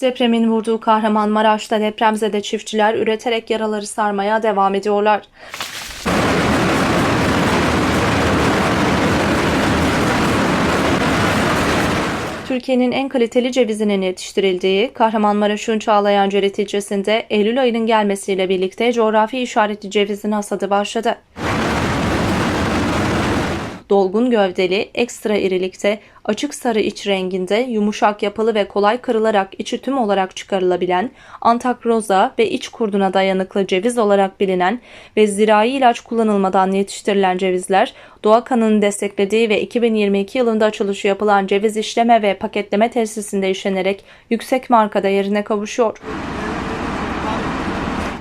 Depremin vurduğu Kahramanmaraş'ta depremzede çiftçiler üreterek yaraları sarmaya devam ediyorlar. Türkiye'nin en kaliteli cevizinin yetiştirildiği Kahramanmaraş'ın Çağlayan Cerit ilçesinde Eylül ayının gelmesiyle birlikte coğrafi işaretli cevizin hasadı başladı. Dolgun gövdeli, ekstra irilikte, açık sarı iç renginde, yumuşak yapılı ve kolay kırılarak içi tüm olarak çıkarılabilen, antakroza ve iç kurduna dayanıklı ceviz olarak bilinen ve zirai ilaç kullanılmadan yetiştirilen cevizler, Doğa Kanı'nın desteklediği ve 2022 yılında açılışı yapılan ceviz işleme ve paketleme tesisinde işlenerek yüksek marka değerine kavuşuyor.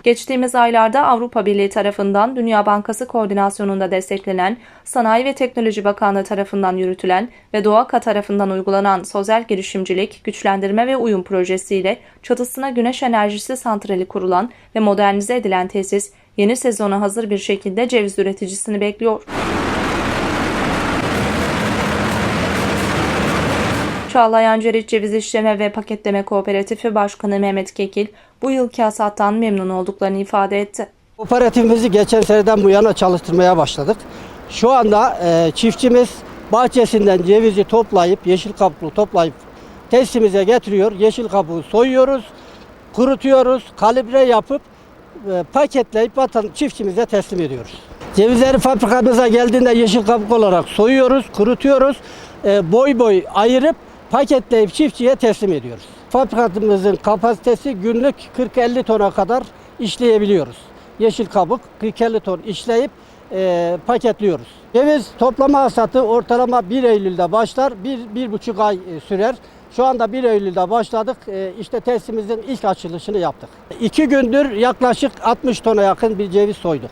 Geçtiğimiz aylarda Avrupa Birliği tarafından Dünya Bankası koordinasyonunda desteklenen, Sanayi ve Teknoloji Bakanlığı tarafından yürütülen ve Doğaka tarafından uygulanan sosyal girişimcilik, güçlendirme ve uyum projesiyle çatısına güneş enerjisi santrali kurulan ve modernize edilen tesis, yeni sezona hazır bir şekilde ceviz üreticisini bekliyor. Çağlayan Cerit Ceviz İşleme ve Paketleme Kooperatifi Başkanı Mehmet Kekil, bu yılki hasattan memnun olduklarını ifade etti. Kooperatifimizi geçen seneden bu yana çalıştırmaya başladık. Şu anda e, çiftçimiz bahçesinden cevizi toplayıp, yeşil kabuğu toplayıp testimize getiriyor. Yeşil kabuğu soyuyoruz, kurutuyoruz, kalibre yapıp e, paketleyip vatan çiftçimize teslim ediyoruz. Cevizleri fabrikamıza geldiğinde yeşil kabuk olarak soyuyoruz, kurutuyoruz, e, boy boy ayırıp paketleyip çiftçiye teslim ediyoruz. Fabrikamızın kapasitesi günlük 40-50 tona kadar işleyebiliyoruz. Yeşil kabuk 40-50 ton işleyip e, paketliyoruz. Ceviz toplama hasatı ortalama 1 Eylül'de başlar, 1-1,5 ay e, sürer. Şu anda 1 Eylül'de başladık. E, işte testimizin ilk açılışını yaptık. 2 gündür yaklaşık 60 tona yakın bir ceviz soyduk.